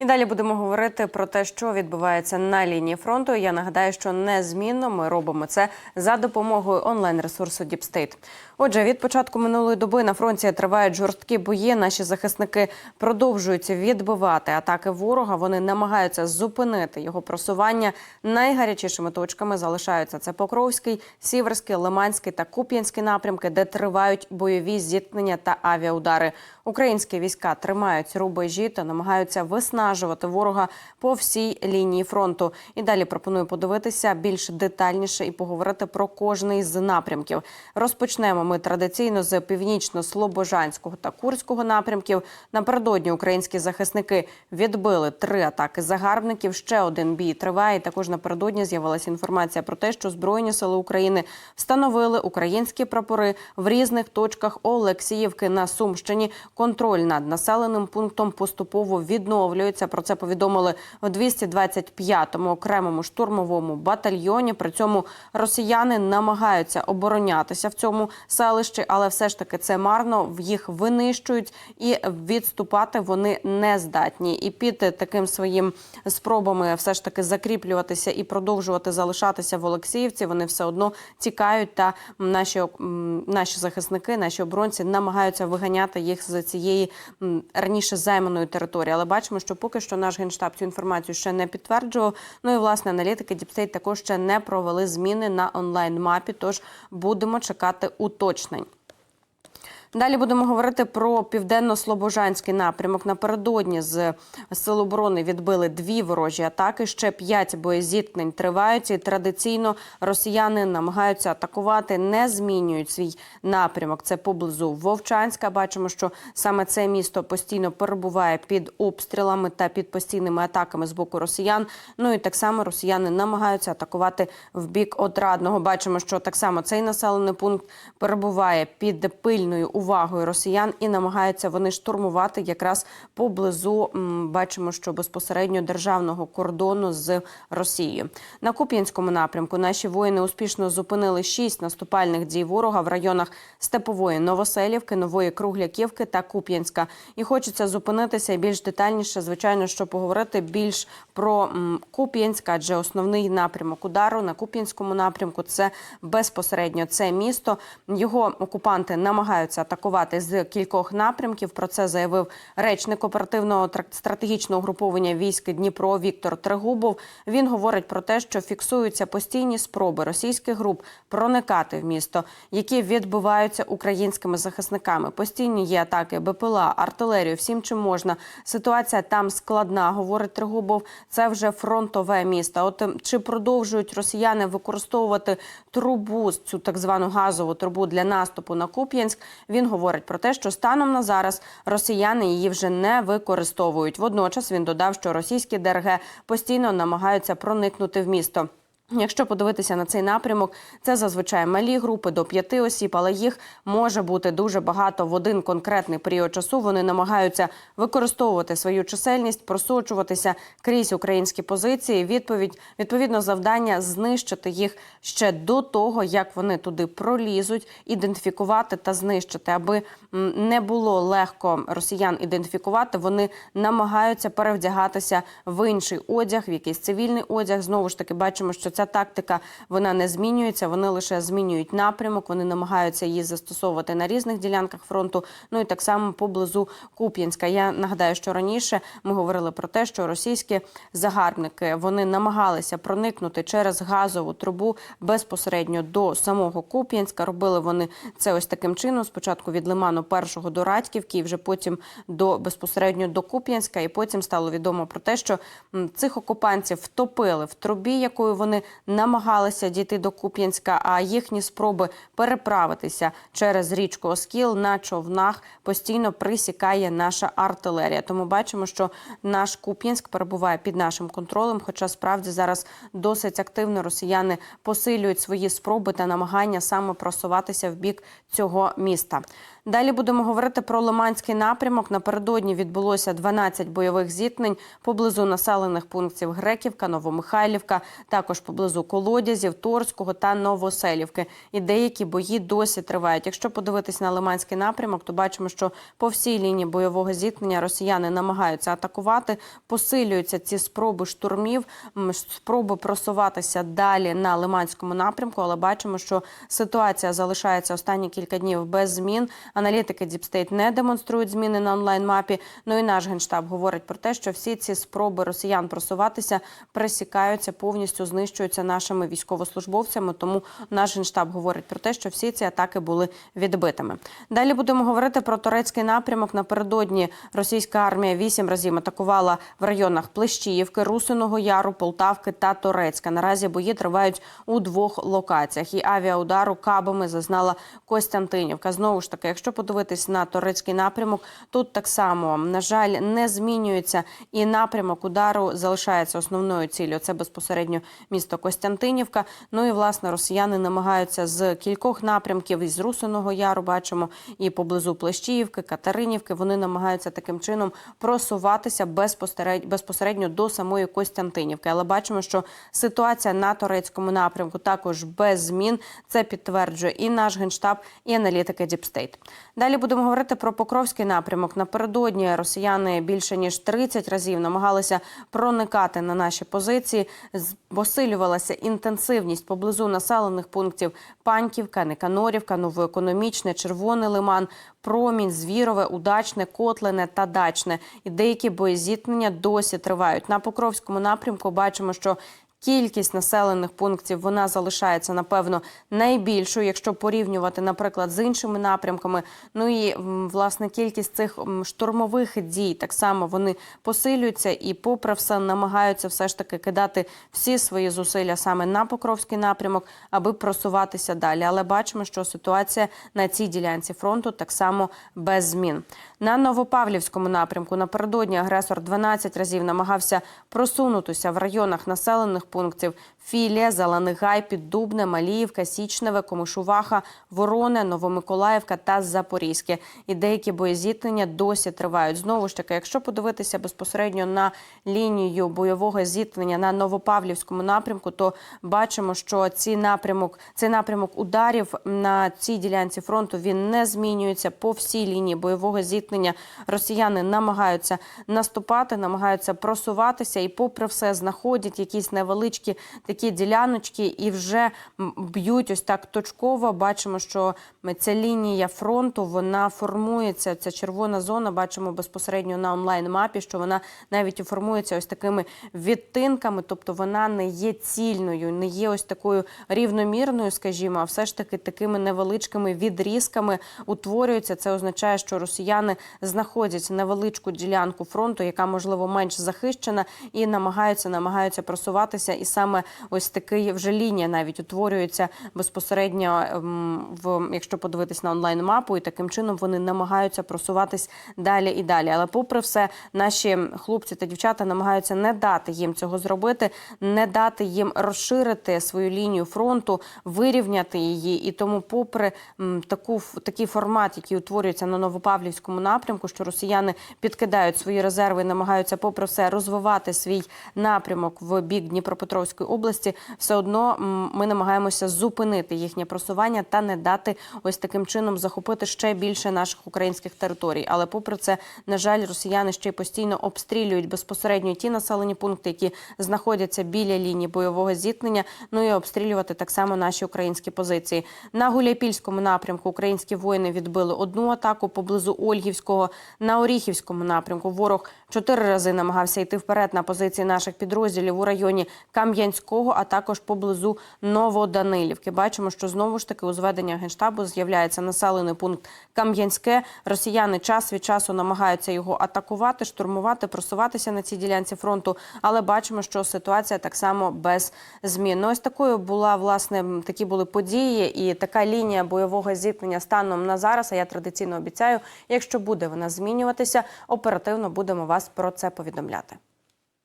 І далі будемо говорити про те, що відбувається на лінії фронту. Я нагадаю, що незмінно ми робимо це за допомогою онлайн-ресурсу Діпстейт. Отже, від початку минулої доби на фронті тривають жорсткі бої. Наші захисники продовжують відбивати атаки ворога. Вони намагаються зупинити його просування. Найгарячішими точками залишаються це Покровський, Сіверський, Лиманський та Куп'янський напрямки, де тривають бойові зіткнення та авіаудари. Українські війська тримають рубежі та намагаються виснажувати ворога по всій лінії фронту. І далі пропоную подивитися більш детальніше і поговорити про кожний з напрямків. Розпочнемо ми традиційно з північно-слобожанського та курського напрямків. Напередодні українські захисники відбили три атаки загарбників. Ще один бій триває. Також напередодні з'явилася інформація про те, що Збройні сили України встановили українські прапори в різних точках Олексіївки на Сумщині. Контроль над населеним пунктом поступово відновлюється. Про це повідомили в 225-му окремому штурмовому батальйоні. При цьому росіяни намагаються оборонятися в цьому селищі, але все ж таки це марно. Їх винищують і відступати вони не здатні. І під таким своїм спробами все ж таки закріплюватися і продовжувати залишатися в Олексіївці. Вони все одно тікають. Та наші наші захисники, наші оборонці намагаються виганяти їх з цієї раніше займаної території. Але бачимо, що поки що наш генштаб цю інформацію ще не підтверджував. Ну і власне аналітики Діпстейт також ще не провели зміни на онлайн мапі. Тож будемо чекати уточнень. Далі будемо говорити про південно-слобожанський напрямок. Напередодні з сил оборони відбили дві ворожі атаки. Ще п'ять боєзіткнень тривають. І традиційно росіяни намагаються атакувати, не змінюють свій напрямок. Це поблизу Вовчанська. Бачимо, що саме це місто постійно перебуває під обстрілами та під постійними атаками з боку росіян. Ну і так само росіяни намагаються атакувати в бік Отрадного. Бачимо, що так само цей населений пункт перебуває під пильною увагою росіян і намагаються вони штурмувати якраз поблизу. Бачимо, що безпосередньо державного кордону з Росією на Куп'янському напрямку. Наші воїни успішно зупинили шість наступальних дій ворога в районах Степової Новоселівки, Нової Кругляківки та Куп'янська. І хочеться зупинитися більш детальніше, звичайно, що поговорити більш про м, Куп'янськ, адже основний напрямок удару на Куп'янському напрямку це безпосередньо це місто. Його окупанти намагаються атакувати з кількох напрямків. Про це заявив речник оперативного стратегічного груповання військ Дніпро Віктор Трегубов. Він говорить про те, що фіксуються постійні спроби російських груп проникати в місто, які відбиваються українськими захисниками. Постійні є атаки БПЛА, артилерію, всім чим можна. Ситуація там складна, говорить Трегубов. Це вже фронтове місто. От ем, чи продовжують росіяни використовувати трубу цю так звану газову трубу для наступу на Куп'янськ? Він говорить про те, що станом на зараз росіяни її вже не використовують. Водночас він додав, що російські ДРГ постійно намагаються проникнути в місто. Якщо подивитися на цей напрямок, це зазвичай малі групи до п'яти осіб, але їх може бути дуже багато в один конкретний період часу. Вони намагаються використовувати свою чисельність, просочуватися крізь українські позиції. Відповідь відповідно завдання знищити їх ще до того, як вони туди пролізуть, ідентифікувати та знищити, аби не було легко росіян ідентифікувати. Вони намагаються перевдягатися в інший одяг, в якийсь цивільний одяг. Знову ж таки, бачимо, що ця тактика вона не змінюється. Вони лише змінюють напрямок. Вони намагаються її застосовувати на різних ділянках фронту. Ну і так само поблизу Куп'янська. Я нагадаю, що раніше ми говорили про те, що російські загарбники вони намагалися проникнути через газову трубу безпосередньо до самого Куп'янська. Робили вони це ось таким чином. Спочатку від Лиману першого до Радьківки, і вже потім до безпосередньо до Куп'янська. І потім стало відомо про те, що цих окупантів втопили в трубі, якою вони намагалися дійти до Куп'янська. А їхні спроби переправитися через річку Оскіл на човнах постійно присікає наша артилерія. Тому бачимо, що наш Куп'янськ перебуває під нашим контролем. Хоча справді зараз досить активно росіяни посилюють свої спроби та намагання саме просуватися в бік цього міста. Далі будемо говорити про Лиманський напрямок. Напередодні відбулося 12 бойових зіткнень поблизу населених пунктів Греківка, Новомихайлівка, також поблизу Колодязів, Торського та Новоселівки. І деякі бої досі тривають. Якщо подивитись на Лиманський напрямок, то бачимо, що по всій лінії бойового зіткнення росіяни намагаються атакувати, посилюються ці спроби штурмів, спроби просуватися далі на Лиманському напрямку. Але бачимо, що ситуація залишається останні кілька днів без змін. Аналітики Діпстейт не демонструють зміни на онлайн-мапі. Ну і наш генштаб говорить про те, що всі ці спроби росіян просуватися пресікаються, повністю знищуються нашими військовослужбовцями. Тому наш генштаб говорить про те, що всі ці атаки були відбитими. Далі будемо говорити про турецький напрямок. Напередодні російська армія вісім разів атакувала в районах Плещіївки, Русиного Яру, Полтавки та Торецька. Наразі бої тривають у двох локаціях. І авіаудару кабами зазнала Костянтинівка. Знову ж таки, якщо подивитись на турецький напрямок, тут так само на жаль не змінюється і напрямок удару залишається основною ціллю. Це безпосередньо місто Костянтинівка. Ну і власне росіяни намагаються з кількох напрямків із Русиного Яру бачимо і поблизу Плещіївки, Катеринівки. Вони намагаються таким чином просуватися безпосередньо безпосередньо до самої Костянтинівки. Але бачимо, що ситуація на турецькому напрямку також без змін. Це підтверджує і наш генштаб, і аналітики Діпстейт. Далі будемо говорити про Покровський напрямок. Напередодні росіяни більше ніж 30 разів намагалися проникати на наші позиції. Посилювалася інтенсивність поблизу населених пунктів Паньківка, Никанорівка, Новоекономічне, Червоний Лиман, Промінь, Звірове, Удачне, Котлине та Дачне. І деякі боєзіткнення досі тривають. На Покровському напрямку бачимо, що Кількість населених пунктів вона залишається напевно найбільшою, якщо порівнювати, наприклад, з іншими напрямками. Ну і власне кількість цих штурмових дій так само вони посилюються і, попри все, намагаються все ж таки кидати всі свої зусилля саме на Покровський напрямок, аби просуватися далі. Але бачимо, що ситуація на цій ділянці фронту так само без змін. На Новопавлівському напрямку напередодні агресор 12 разів намагався просунутися в районах населених пунктів Філія, Заланигай, Піддубне, Маліївка, Січневе, Комишуваха, Вороне, Новомиколаївка та Запорізьке. І деякі боєзіткнення досі тривають. Знову ж таки, якщо подивитися безпосередньо на лінію бойового зіткнення на Новопавлівському напрямку, то бачимо, що ці напрямок, цей напрямок ударів на цій ділянці фронту він не змінюється по всій лінії бойового зіткнення. Росіяни намагаються наступати, намагаються просуватися, і, попри все, знаходять якісь невеличкі такі діляночки і вже б'ють ось так точково. Бачимо, що ця лінія фронту вона формується. Ця червона зона. Бачимо безпосередньо на онлайн-мапі, що вона навіть формується ось такими відтинками, тобто вона не є цільною, не є ось такою рівномірною, скажімо, а все ж таки такими невеличкими відрізками утворюється. Це означає, що росіяни знаходять невеличку ділянку фронту, яка можливо менш захищена, і намагаються намагаються просуватися. І саме ось такий вже лінія навіть утворюється безпосередньо ем, в якщо подивитись на онлайн мапу, і таким чином вони намагаються просуватись далі і далі. Але, попри все, наші хлопці та дівчата намагаються не дати їм цього зробити, не дати їм розширити свою лінію фронту, вирівняти її. І тому, попри таку такий формат, який утворюється на Новопавлівському напрямку, що росіяни підкидають свої резерви, і намагаються, попри все, розвивати свій напрямок в бік Дніпропетровської області, все одно ми намагаємося зупинити їхнє просування та не дати ось таким чином захопити ще більше наших українських територій. Але попри це, на жаль, росіяни ще й постійно обстрілюють безпосередньо ті населені пункти, які знаходяться біля лінії бойового зіткнення. Ну і обстрілювати так само наші українські позиції. На Гуляйпільському напрямку українські воїни відбили одну атаку поблизу Ольгівського. На Оріхівському напрямку ворог чотири рази намагався йти вперед на позиції наших підрозділів у районі Кам'янського, а також поблизу Новоданилівки. Бачимо, що знову ж таки у зведення генштабу з'являється населений пункт Кам'янське. Росіяни час від часу намагаються його атакувати, штурмувати, просуватися на цій ділянці фронту. Але бачимо, що ситуація так само без змін. Ну, ось такою була власне такі були події, і така лінія бойового зіткнення станом на зараз. А я традиційно обіцяю, якщо буде вона змінюватися, оперативно будемо вас про це повідомляти.